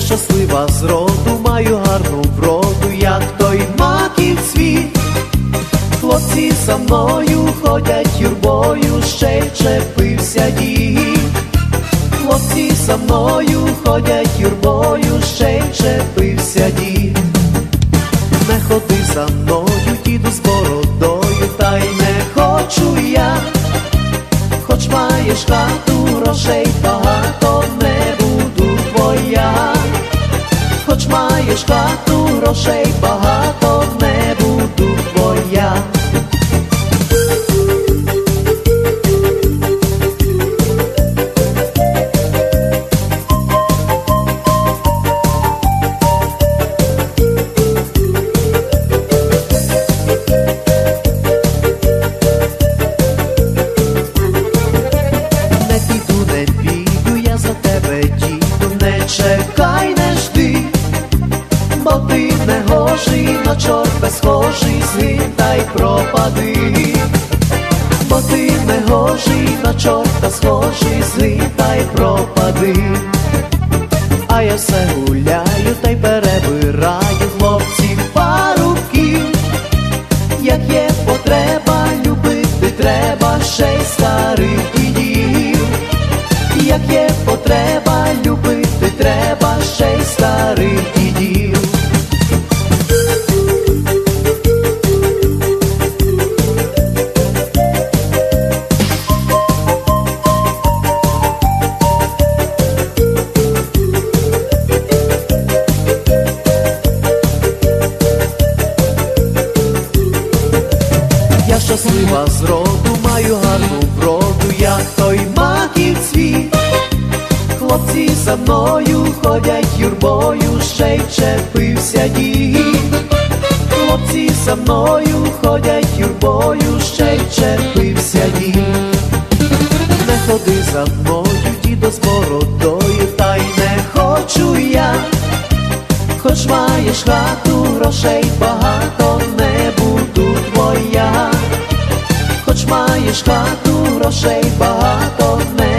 Щаслива з роду, маю гарну вроду, як той маків світ. Хлопці за мною ходять юрбою, ще й чепився дід. Хлопці за мною ходять юрбою, ще й чепився дід. Не ходи за мною, діду з бородою, та й не хочу я, хоч маєш хату грошей багато не буду твоя хоч маєш хату, грошей багато не буду твоя. На схожий, згинь та й пропади, бо ти не гожий, на чорта схожий, згинь та пропади, а я все гуляю та й перебираю хлопців парубків, як є потреба, любити треба ще й старих дідів, як є потреба, любити треба ще й старих щаслива з роду, маю гарну вроду, як той маків цвіт. Хлопці за мною ходять юрбою, ще й чепився дід. Хлопці за мною ходять юрбою, ще й чепився дід. Не ходи за мною, дідо з бородою, та й не хочу я. Хоч маєш хату, грошей багато не буду твоя, хоч маєш хату, грошей багато не.